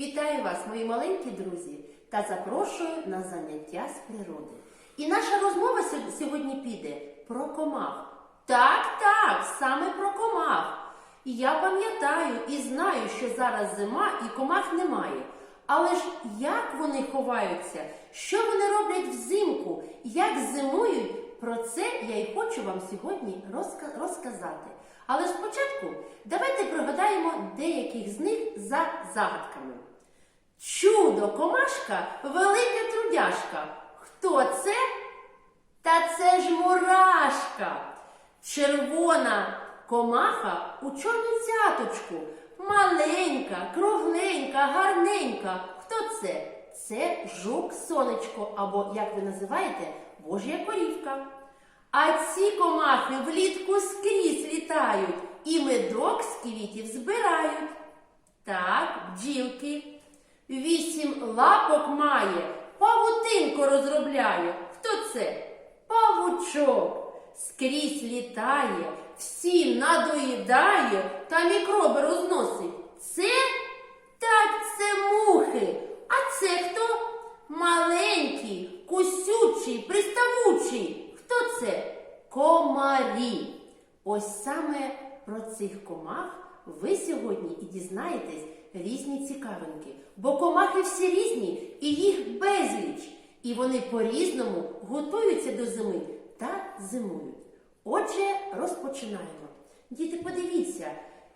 Вітаю вас, мої маленькі друзі, та запрошую на заняття з природи. І наша розмова сьогодні піде про комах. Так, так, саме про комах. І я пам'ятаю і знаю, що зараз зима і комах немає. Але ж як вони ховаються, що вони роблять взимку, як зимують, про це я й хочу вам сьогодні розка- розказати. Але спочатку давайте пригадаємо деяких з них за загадками. Чудо комашка, велика трудяшка. Хто це? Та це ж мурашка. Червона комаха у чорну цяточку. Маленька, кругленька, гарненька. Хто це? Це жук сонечко, або, як ви називаєте, Божя корівка. А ці комахи влітку скрізь літають і медок з квітів збирають. Так, бджілки. Вісім лапок має, павутинку розробляє. Хто це? Павучок. Скрізь літає, всім надоїдає та мікроби розносить. Це так, це мухи. А це хто? Маленький, кусючий, приставучий. Хто це? Комарі. Ось саме про цих комах ви сьогодні і дізнаєтесь різні цікавинки. Бо комахи всі різні, і їх безліч. І вони по-різному готуються до зими та зимують. Отже, розпочинаємо. Діти, подивіться,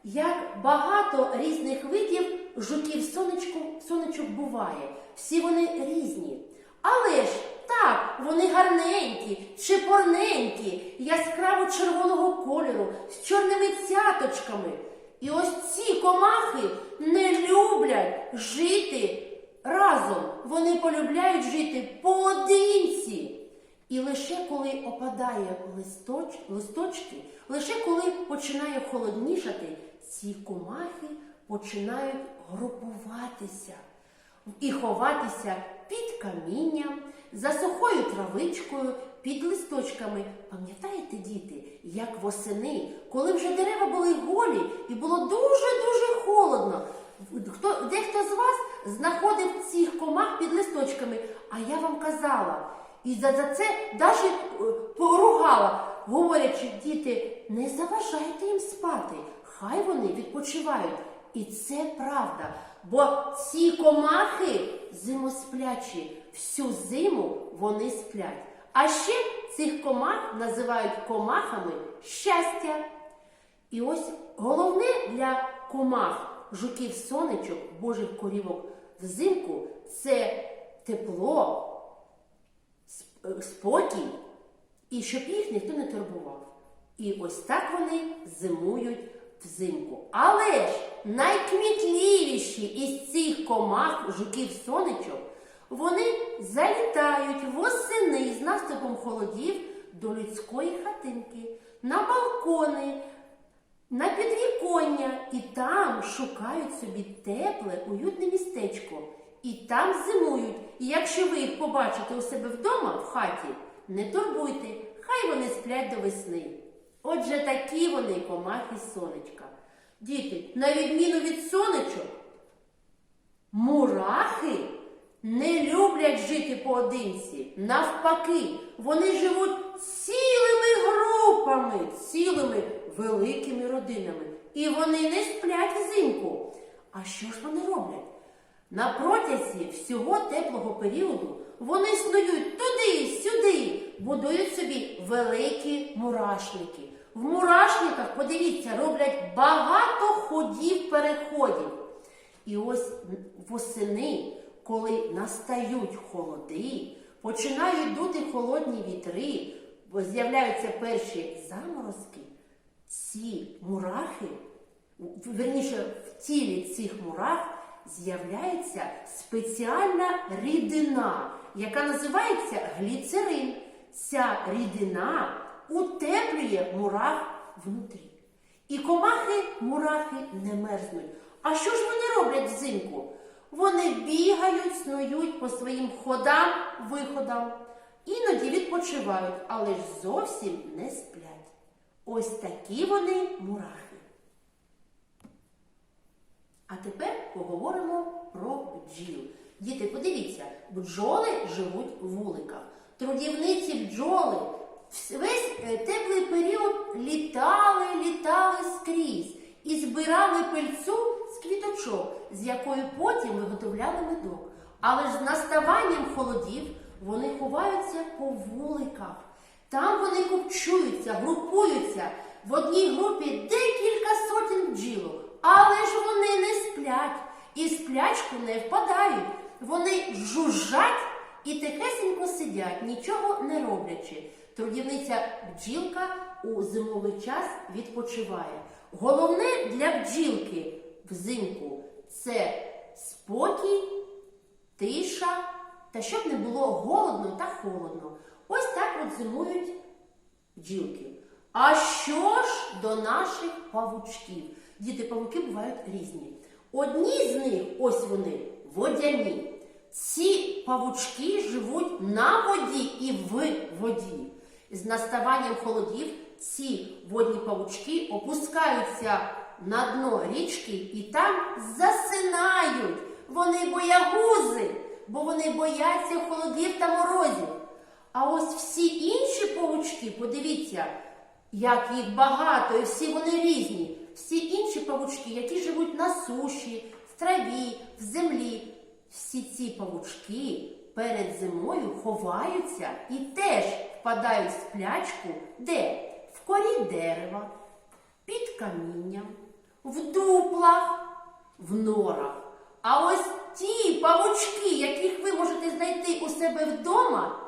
як багато різних видів жуків сонечку, сонечок буває. Всі вони різні. Але ж так, вони гарненькі, чепорненькі, яскраво червоного кольору, з чорними цяточками. І ось ці комахи не люблять жити разом. Вони полюбляють жити поодинці. І лише коли опадає листоч, листочки, лише коли починає холоднішати, ці комахи починають групуватися і ховатися під камінням, за сухою травичкою, під листочками. Пам'ятаєте, діти, як восени, коли вже дерева були голі і було дуже-дуже холодно. Хто, дехто з вас знаходив цих комах під листочками, а я вам казала. І за, за це навіть е, поругала, говорячи, діти, не заважайте їм спати, хай вони відпочивають. І це правда, бо ці комахи зимосплячі, всю зиму вони сплять. А ще цих комах називають комахами щастя. І ось головне для комах, жуків сонечок, божих корівок взимку це тепло, спокій, і щоб їх ніхто не турбував. І ось так вони зимують взимку. Але ж найкмітливіші із цих комах, жуків сонечок, вони залітають восени з наступом холодів до людської хатинки, на балкони, на підвіконня і там шукають собі тепле, уютне містечко. І там зимують. І якщо ви їх побачите у себе вдома в хаті, не турбуйте, хай вони сплять до весни. Отже, такі вони комахи сонечка. Діти, на відміну від сонечок, мурахи не люблять жити поодинці. Навпаки, вони живуть цілими групами, цілими великими родинами. І вони не сплять взимку. А що ж вони роблять? На протязі всього теплого періоду вони снують туди, сюди, будують собі великі мурашники. В мурашниках, подивіться, роблять багато ходів переходів. І ось восени, коли настають холоди, починають дути холодні вітри, з'являються перші заморозки, ці мурахи, верніше, в тілі цих мурах з'являється спеціальна рідина, яка називається гліцерин. Ця рідина утеплює мурах внутрі. І комахи, мурахи не мерзнуть. А що ж вони роблять взимку? Вони бігають, снують по своїм ходам, виходам. Іноді відпочивають, але ж зовсім не сплять. Ось такі вони мурахи. А тепер поговоримо про бджіл. Діти, подивіться, бджоли живуть в вуликах. Трудівниці бджоли весь е, теплий період літали, літали скрізь і збирали пильцу з квіточок, з якої потім виготовляли медок. Але ж з наставанням холодів вони ховаються по вуликах. Там вони купчуються, групуються. В одній групі декілька сотень бджілок, але ж вони не сплять і сплячку не впадають. Вони жужжать і тихесенько сидять, нічого не роблячи. Трудівниця бджілка у зимовий час відпочиває. Головне для бджілки взимку це спокій, тиша та щоб не було голодно та холодно. Ось так от зимують бджілки. А що ж до наших павучків? Діти, павуки бувають різні. Одні з них, ось вони, водяні. Ці павучки живуть на воді і в воді. З наставанням холодів ці водні павучки опускаються на дно річки і там засинають. Вони боягузи, бо вони бояться холодів та морозів. А ось всі інші павучки, подивіться, як їх багато, і всі вони різні. Всі інші павучки, які живуть на суші, в траві, в землі, всі ці павучки перед зимою ховаються і теж впадають в сплячку, де? В корі дерева, під камінням, в дуплах, в норах. А ось ті павучки, яких ви можете знайти у себе вдома,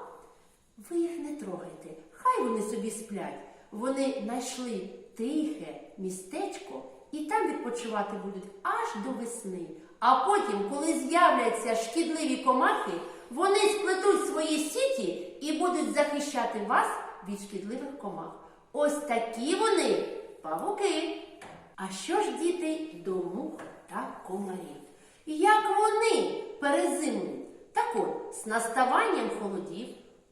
ви їх не трогайте, хай вони собі сплять. Вони знайшли тихе містечко і там відпочивати будуть аж до весни. А потім, коли з'являться шкідливі комахи, вони сплетуть свої сіті і будуть захищати вас від шкідливих комах. Ось такі вони павуки. А що ж діти до мух та комарів? Як вони перезимують? Так от, з наставанням холодів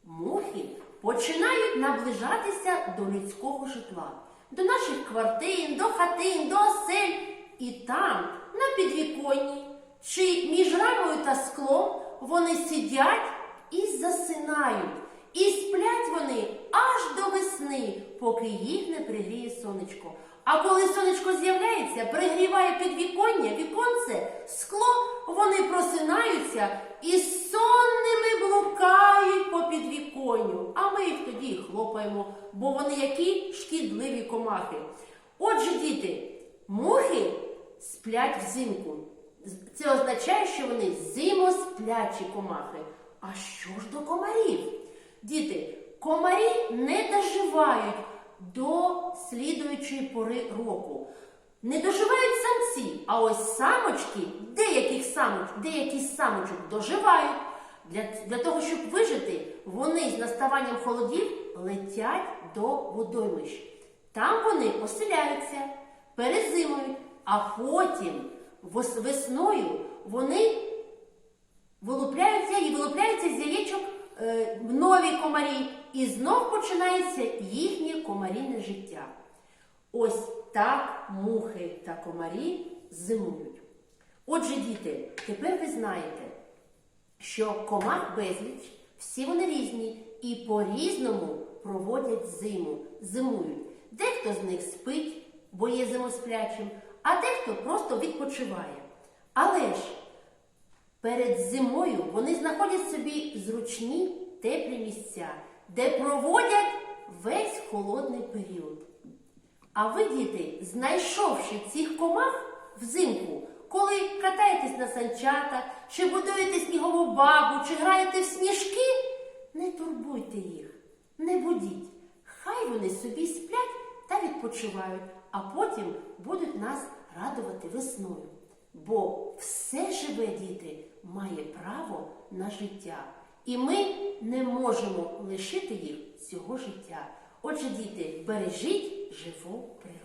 мухи починають наближатися до людського житла, до наших квартир, до хатин, до осель. І там, на підвіконні чи між рамою та склом, вони сидять і засинають. І сплять вони аж до весни, поки їх не пригріє сонечко. А коли сонечко з'являється, пригріває підвіконня, віконце, скло, вони просинаються і сонними блукають по підвіконню. А ми їх тоді хлопаємо, бо вони які шкідливі комахи. Отже, діти, мухи сплять взимку. Це означає, що вони зимосплячі комахи. А що ж до комарів? Діти, комарі не доживають до слідуючої пори року. Не доживають самці, а ось самочки, деяких самоч, деякі самочок доживають. Для, для того, щоб вижити, вони з наставанням холодів летять до водоймищ. Там вони оселяються, перезимують, а потім весною вони вилупляються і вилупляються з яєчок е, нові комарі, і знов починається їхнє комаріне життя. Ось так мухи та комарі зимують. Отже, діти, тепер ви знаєте, що комах безліч, всі вони різні і по-різному проводять зиму, зимують. Дехто з них спить, бо є зимосплячим, а дехто просто відпочиває. Але ж Перед зимою вони знаходять собі зручні теплі місця, де проводять весь холодний період. А ви, діти, знайшовши цих комах взимку, коли катаєтесь на санчатах, чи будуєте снігову бабу, чи граєте в сніжки, не турбуйте їх, не будіть. Хай вони собі сплять та відпочивають, а потім будуть нас радувати весною. Бо все живе діти має право на життя. І ми не можемо лишити їх цього життя. Отже, діти, бережіть живу природу.